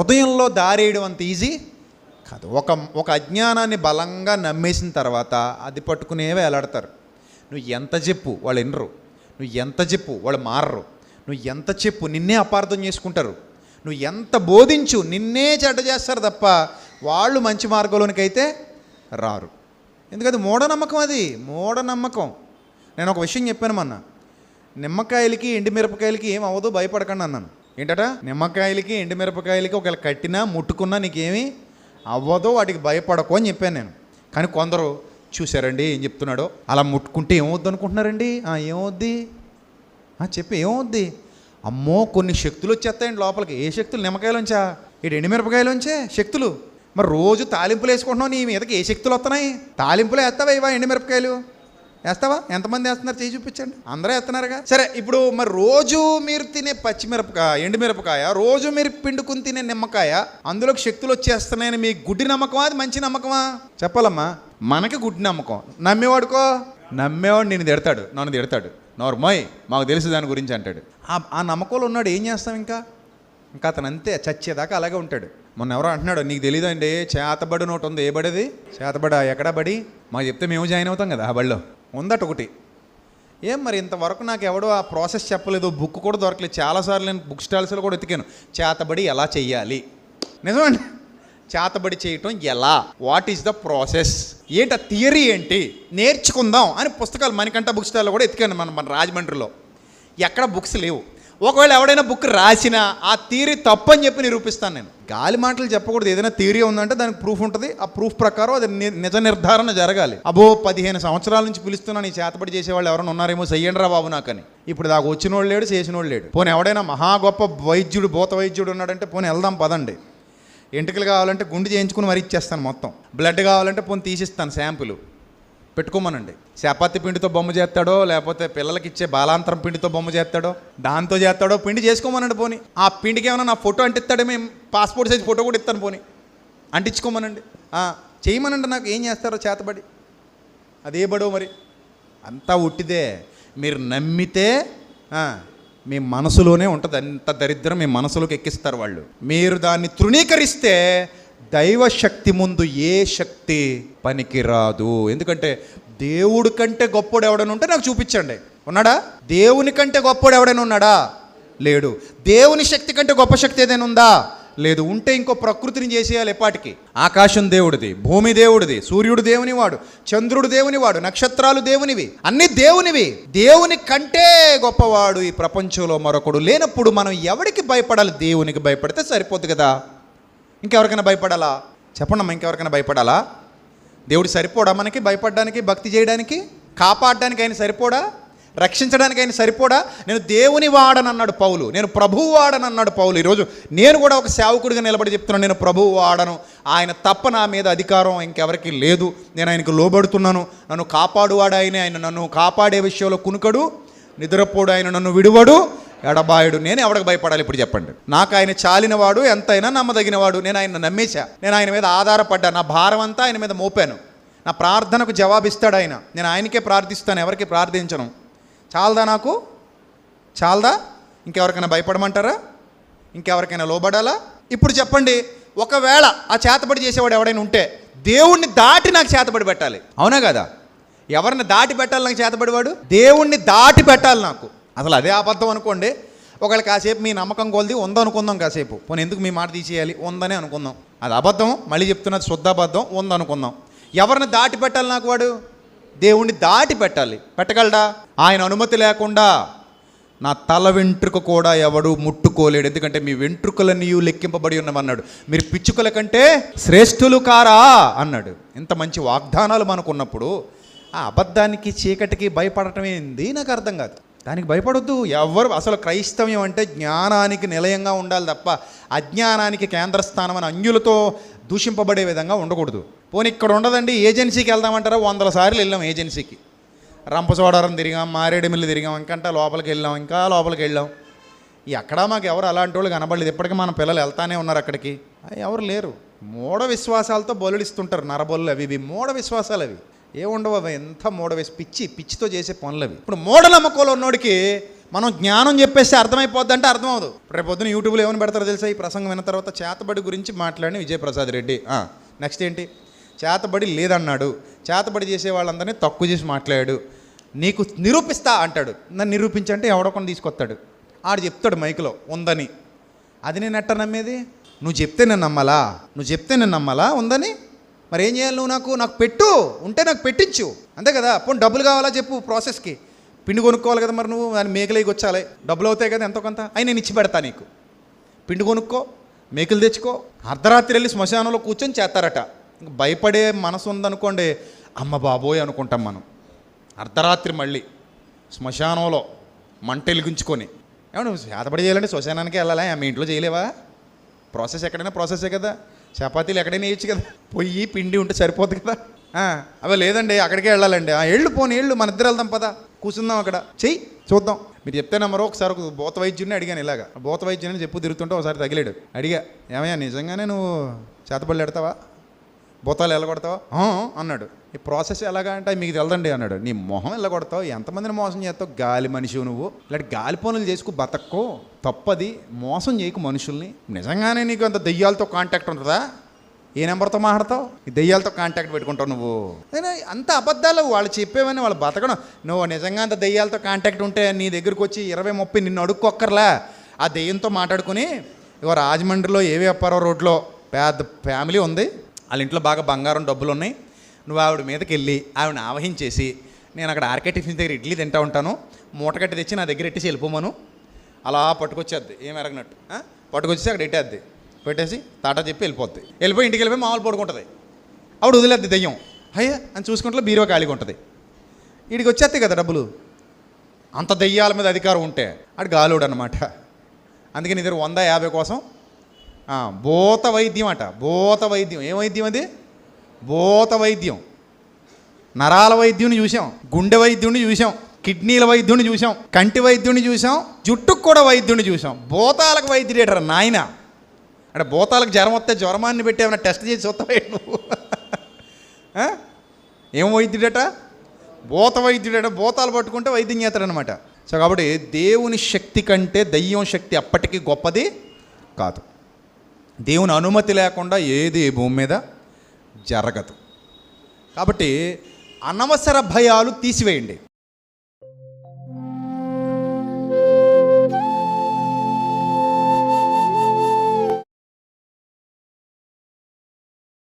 హృదయంలో దారేయడం అంత ఈజీ కాదు. ఒక ఒక అజ్ఞానాన్ని బలంగా నమ్మేసిన తర్వాత అది పట్టుకునే వేలాడతారు. నువ్వు ఎంత చెప్పు వాళ్ళు వినరు. నువ్వు ఎంత చెప్పు వాళ్ళు మారరు. నువ్వు ఎంత చెప్పు నిన్నే అపార్థం చేసుకుంటారు. నువ్వు ఎంత బోధించు నిన్నే చెడ్డ చేస్తారు తప్ప వాళ్ళు మంచి మార్గంలోనికి అయితే రారు. ఎందుకంటే మూఢనమ్మకం అది. మూఢనమ్మకం. నేను ఒక విషయం చెప్పాను మొన్న. నిమ్మకాయలకి ఎండుమిరపకాయలకి ఏం అవ్వదు భయపడకండి అన్నాను. ఏంటట? నిమ్మకాయలకి ఎండుమిరపకాయలకి ఒకవేళ కట్టినా ముట్టుకున్నా నీకేమీ అవ్వదు వాటికి భయపడకు అని చెప్పాను నేను. కానీ కొందరు చూశారండి ఏం చెప్తున్నాడో. అలా ముట్టుకుంటే ఏమవుద్ది అనుకుంటున్నారండి ఏమవుద్ది? చెప్పి ఏమవుద్ది? అమ్మో కొన్ని శక్తులు వచ్చేస్తాయండి లోపలికి. ఏ శక్తులు? నిమ్మకాయలుంచా? ఇటు ఎండుమిరపకాయలుంచే శక్తులు? మరి రోజు తాలింపులు వేసుకుంటున్నావు నీ మీదకి. ఏ శక్తులు వస్తున్నాయి? తాలింపులు వేస్తావా ఇవా ఎండుమిరపకాయలు? వేస్తావా? ఎంతమంది వేస్తున్నారు? చేయి చూపించండి. అందరూ వేస్తున్నారుగా. సరే ఇప్పుడు మరి రోజు మీరు తినే పచ్చిమిరపకాయ ఎండుమిరపకాయ రోజు మీరు పిండుకుని తినే నిమ్మకాయ అందులోకి శక్తులు వచ్చేస్తున్నాయని మీ గుడ్డి నమ్మకమా? అది మంచి నమ్మకమా? చెప్పాలమ్మా. మనకి గుడ్డి నమ్మకం. నమ్మేవాడుకో? నమ్మేవాడు నేను తిడతాడు. నన్ను తిడతాడు. నోర్మోయ్ మాకు తెలుసు దాని గురించి అంటాడు. ఆ- ఆ నమ్మకంలో ఉన్నాడు. ఏం చేస్తాం ఇంకా? ఇంకా అతను అంతే. చచ్చేదాకా అలాగే ఉంటాడు. మొన్న ఎవరో అంటున్నాడు నీకు తెలియదండి చేతబడి నోటు ఉంది. ఏ బడిది? చేతబడ? ఎక్కడా బడి? మాకు చెప్తే మేము జాయిన్ అవుతాం కదా ఆ బడిలో. ఉందట ఒకటి ఏం మరి ఇంతవరకు నాకు ఎవడో ఆ ప్రాసెస్ చెప్పలేదు బుక్ కూడా దొరకలేదు. చాలాసార్లు నేను బుక్ స్టాల్స్లో కూడా ఎతికాను చేతబడి ఎలా చెయ్యాలి నిజమండి. చేతబడి చేయటం ఎలా? వాట్ ఈస్ ద ప్రాసెస్ ఏంటి ఆ థియరీ ఏంటి? నేర్చుకుందాం అని పుస్తకాలు మణికంఠ బుక్ స్టాల్లో కూడా ఎతికాను మన మన రాజమండ్రిలో. ఎక్కడ బుక్స్ లేవు. ఒకవేళ ఎవడైనా బుక్ రాసినా ఆ థియరీ తప్పని చెప్పి నిరూపిస్తాను నేను. గాలి మాటలు చెప్పకూడదు. ఏదైనా థియరీ ఉందంటే దానికి ప్రూఫ్ ఉంటుంది. ఆ ప్రూఫ్ ప్రకారం అది ని- నిజ నిర్ధారణ జరగాలి. అబో పదిహేను సంవత్సరాల నుంచి పిలుస్తున్నా నీ చేతబడి చేసేవాళ్ళు ఎవరైనా ఉన్నారేమో చెయ్యండి రా బాబు నాకని. ఇప్పుడు దాకా వచ్చినోడు లేడు చేసినోడు లేడు. పోనీ ఎవడైనా మహా గొప్ప వైద్యుడు భూత వైద్యుడు ఉన్నాడంటే పోనీ వెళ్దాం పదండి. ఎంటుకలు కావాలంటే గుండు చేయించుకుని మరి ఇచ్చేస్తాను మొత్తం. బ్లడ్ కావాలంటే పోనీ తీసిస్తాను శాంపుల్. పెట్టుకోమనండి. చపాతి పిండితో బొమ్మ చేస్తాడో లేకపోతే పిల్లలకి ఇచ్చే బాలాంతరం పిండితో బొమ్మ చేస్తాడో దాంతో చేస్తాడో పిండి చేసుకోమనండి పోని. ఆ పిండికి ఏమైనా నా ఫోటో అంటిస్తాడే మేము పాస్పోర్ట్ సైజ్ ఫోటో కూడా ఇస్తాను పోని. అంటించుకోమనండి. చేయమనండి నాకు ఏం చేస్తారో చేతబడి. అదే బడో మరి. అంతా ఉట్టిదే. మీరు నమ్మితే మీ మనసులోనే ఉంటుంది. అంత దరిద్రం మీ మనసులోకి ఎక్కిస్తారు వాళ్ళు. మీరు దాన్ని తృణీకరిస్తే దైవ శక్తి ముందు ఏ శక్తి పనికిరాదు. ఎందుకంటే దేవుడి కంటే గొప్పోడు ఎవడైనా ఉంటే నాకు చూపించండి. ఉన్నాడా? దేవుని కంటే గొప్పోడు ఎవడైనా ఉన్నాడా? లేడు. దేవుని శక్తి కంటే గొప్ప శక్తి ఏదైనా ఉందా? లేదు. ఉంటే ఇంకో ప్రకృతిని చేసేయాలి ఎప్పటికీ. ఆకాశం దేవుడిది భూమి దేవుడిది సూర్యుడు దేవుని వాడు చంద్రుడు దేవుని వాడు నక్షత్రాలు దేవునివి అన్ని దేవునివి. దేవుని కంటే గొప్పవాడు ఈ ప్రపంచంలో మరొకడు లేనప్పుడు మనం ఎవడికి భయపడాలి? దేవునికి భయపడితే సరిపోద్ది కదా. ఇంకెవరికైనా భయపడాలా? చెప్పండమ్మా ఇంకెవరికైనా భయపడాలా? దేవుడు సరిపోడా మనకి? భయపడడానికి భక్తి చేయడానికి? కాపాడడానికి ఆయన సరిపోడా? రక్షించడానికి ఆయన సరిపోడా? నేను దేవుని వాడనన్నాడు పౌలు. నేను ప్రభువు వాడనన్నాడు పౌలు. ఈరోజు నేను కూడా ఒక సేవకుడిగా నిలబడి చెప్తున్నాను. నేను ప్రభువు వాడను. ఆయన తప్ప నా మీద అధికారం ఇంకెవరికి లేదు. నేను ఆయనకు లోబడుతున్నాను. నన్ను కాపాడువాడు ఆయన. ఆయన నన్ను కాపాడే విషయంలో కునుకడు. నిద్రపోడు. ఆయన నన్ను విడువడు. ఎడబాయుడు నేను ఎవడికి భయపడాలి ఇప్పుడు చెప్పండి. నాకు ఆయన చాలినవాడు ఎంతైనా నమ్మదగినవాడు. నేను ఆయన నమ్మేశా. నేను ఆయన మీద ఆధారపడ్డా. నా భారం అంతా ఆయన మీద మోపాను. నా ప్రార్థనకు జవాబిస్తాడు ఆయన. నేను ఆయనకే ప్రార్థిస్తాను. ఎవరికి ప్రార్థించను? చాలదా నాకు? చాలదా? ఇంకెవరికైనా భయపడమంటారా? ఇంకెవరికైనా లోబడాలా? ఇప్పుడు చెప్పండి ఒకవేళ ఆ చేతబడి చేసేవాడు ఎవడైనా ఉంటే దేవుణ్ణి దాటి నాకు చేతబడి పెట్టాలి. అవునా కదా? ఎవరిని దాటి పెట్టాలి నాకు చేతబడివాడు? దేవుణ్ణి దాటి పెట్టాలి నాకు. అసలు అదే అబద్ధం అనుకోండి. ఒకవేళ కాసేపు మీ నమ్మకం కొలిది ఉందనుకుందాం కాసేపు. పోనీ ఎందుకు మీ మాట తీసేయాలి? ఉందనే అనుకుందాం. అది అబద్ధం. మళ్ళీ చెప్తున్నది శుద్ధ అబద్ధం. ఉందనుకుందాం ఎవరిని దాటి పెట్టాలి నాకు వాడు? దేవుణ్ణి దాటి పెట్టాలి. పెట్టగలడా? ఆయన అనుమతి లేకుండా నా తల వెంట్రుక కూడా ఎవడు ముట్టుకోలేడు. ఎందుకంటే మీ వెంట్రుకలన్నీ లెక్కింపబడి ఉన్నామన్నాడు మీరు పిచ్చుకల కంటే శ్రేష్ఠులు కారా? అన్నాడు. ఇంత మంచి వాగ్దానాలు మనకున్నప్పుడు ఆ అబద్ధానికి చీకటికి భయపడటం ఏంది? నాకు అర్థం కాదు. దానికి భయపడొద్దు. ఎవరు అసలు క్రైస్తవ్యం అంటే జ్ఞానానికి నిలయంగా ఉండాలి తప్ప అజ్ఞానానికి కేంద్రస్థానం అని అంజులతో దూషింపబడే విధంగా ఉండకూడదు. పోనీ ఇక్కడ ఉండదండి ఏజెన్సీకి వెళ్దామంటారా? వందల సార్లు వెళ్ళాం ఏజెన్సీకి. రంపచోడవరం తిరిగాం మారేడుమిల్లి తిరిగాం ఇంకంటా లోపలికి వెళ్ళాం ఇంకా లోపలికి వెళ్ళాం. ఎక్కడా మాకు ఎవరు అలాంటి వాళ్ళు కనబడలేదు. ఇప్పటికీ మన పిల్లలు వెళ్తానే ఉన్నారు అక్కడికి. ఎవరు లేరు. మూఢ విశ్వాసాలతో బలుడిస్తుంటారు నరబొల్లు అవి ఇవి. మూఢ విశ్వాసాలు అవి. ఏముండవు అవి ఎంత మూడవేసి పిచ్చి పిచ్చితో చేసే పనులు అవి. ఇప్పుడు మూఢనమ్మకంలో ఉన్నోడికి మనం జ్ఞానం చెప్పేస్తే అర్థమైపోద్ది అంటే అర్థం అవ్వదు రేపు పొద్దున యూట్యూబ్లో ఏమని పెడతారో తెలుసా? ఈ ప్రసంగం విన్న తర్వాత చేతబడి గురించి మాట్లాడిన విజయప్రసాద్ రెడ్డి. నెక్స్ట్ ఏంటి? చేతబడి లేదన్నాడు. చేతబడి చేసే వాళ్ళందరినీ తక్కువ చేసి మాట్లాడాడు. నీకు నిరూపిస్తా అంటాడు. నన్ను నిరూపించంటే ఎవడొకని తీసుకొస్తాడు. ఆడు చెప్తాడు మైక్లో ఉందని. అది నేను ఎట్ట నమ్మేది? నువ్వు చెప్తే నేను నమ్మాలా? నువ్వు చెప్తే నేను నమ్మాలా? ఉందని? మరి ఏం చేయాలి నువ్వు నాకు? నాకు పెట్టు. ఉంటే నాకు పెట్టించు. అంతే కదా? పోనీ డబ్బులు కావాలా చెప్పు ప్రాసెస్కి. పిండి కొనుక్కోవాలి కదా మరి నువ్వు? దాన్ని మేకలేకి వచ్చాలి. డబ్బులు అవుతాయి కదా ఎంతో కొంత? అయి నేను ఇచ్చి పెడతా నీకు. పిండి కొనుక్కో మేకలు తెచ్చుకో. అర్ధరాత్రి వెళ్ళి శ్మశానంలో కూర్చొని చేస్తారట. భయపడే మనసు ఉందనుకోండి అమ్మ బాబోయ్ అనుకుంటాం మనం. అర్ధరాత్రి మళ్ళీ శ్మశానంలో మంట వెలిగించుకొని. ఏమన్నా చేతపడి చేయాలంటే శ్మశానానికి వెళ్ళాలా? మీ ఇంట్లో చేయలేవా? ప్రాసెస్ ఎక్కడైనా ప్రాసెసే కదా. చపాతీలు ఎక్కడైనా వేయచ్చు కదా. పొయ్యి పిండి ఉంటే సరిపోద్ది కదా. అవి లేదండి అక్కడికే వెళ్ళాలండి. ఆ ఎళ్ళు పోనీ ఎళ్ళు మన ఇద్దరు వెళ్దాం పదా. కూర్చుందాం అక్కడ. చెయ్యి చూద్దాం. మీరు చెప్తే నమ్మరు ఒకసారి ఒక భూత వైద్యుడిని అడిగాను ఇలాగా. భూత వైద్యుని చెప్పు తిరుగుతుంటే ఒకసారి తగిలాడు. అడిగా ఏమయ్యా నిజంగానే నువ్వు చేతపడి ఎడతావా భూతాలు ఎల్లగొడతావా? అన్నాడు. ఈ ప్రాసెస్ ఎలాగా అంటే మీకు తెలదండి అన్నాడు. నీ మొహం వెళ్ళగొడతావు ఎంతమందిని మోసం చేస్తావు? గాలి మనిషి నువ్వు. ఇలాంటి గాలి పనులు చేసుకు బతక్కో. తప్పది. మోసం చేయకు మనుషుల్ని. నిజంగానే నీకు అంత దెయ్యాలతో కాంటాక్ట్ ఉంటుందా? ఏ నెంబర్తో మాట్లాడతావు? ఈ దెయ్యాలతో కాంటాక్ట్ పెట్టుకుంటావు నువ్వు. అంత అబద్ధాలు వాళ్ళు చెప్పేవని వాళ్ళు బతకడం. నువ్వు నిజంగా అంత దెయ్యాలతో కాంటాక్ట్ ఉంటే నీ దగ్గరికి వచ్చి ఇరవై ముప్పై నిన్ను అడుక్కొక్కర్లా? ఆ దెయ్యంతో మాట్లాడుకుని ఇగో రాజమండ్రిలో ఏవి అప్పారో రోడ్లో? పెద్ద ఫ్యామిలీ ఉంది. వాళ్ళ ఇంట్లో బాగా బంగారం డబ్బులు ఉన్నాయి నువ్వు ఆవిడ మీదకి వెళ్ళి ఆవిడని ఆవహించేసి నేను అక్కడ ఆర్కే టిఫిన్ దగ్గర ఇడ్లీ తింటా ఉంటాను. మూటగట్టి తెచ్చి నా దగ్గర ఎట్టేసి వెళ్ళిపోమను. అలా పట్టుకొచ్చేద్ది ఏం ఎరగనట్టు పట్టుకొచ్చేసి అక్కడ ఎట్టేద్ది. పెట్టేసి తాటా చెప్పి వెళ్ళిపోద్ది. వెళ్ళిపోయి ఇంటికి వెళ్ళిపోయి మామూలు పడుకుంటుంది. ఆవిడ వదిలేద్ది దెయ్యం. అయ్యా అని చూసుకుంటే బీరువా ఖాళీగా ఉంటుంది. వీడికి వచ్చేస్తాయి కదా డబ్బులు. అంత దెయ్యాల మీద అధికారం ఉంటే ఆడు గాలుడు అనమాట అందుకే నీ దగ్గర వంద యాభై కోసం భూత వైద్యం అట. భూత వైద్యం. ఏ వైద్యం అది? భూత వైద్యం. నరాల వైద్యుని చూసాం గుండె వైద్యుని చూసాం కిడ్నీల వైద్యుని చూసాం కంటి వైద్యుని చూసాం జుట్టుకు కూడా వైద్యుని చూసాం భూతాలకు వైద్యుడేటరా నాయన. అంటే భూతాలకు జ్వరం వస్తే జ్వరమాన్ని పెట్టి ఏమైనా టెస్ట్ చేసి చూస్తావా నువ్వు? ఏం వైద్యుడట? భూత వైద్యుడట. భూతాలు పట్టుకుంటే వైద్యం చేస్తాడనమాట సో కాబట్టి దేవుని శక్తి కంటే దయ్యం శక్తి అప్పటికీ గొప్పది కాదు. దేవుని అనుమతి లేకుండా ఏది భూమి మీద జరగదు. కాబట్టి అనవసర భయాలు తీసివేయండి.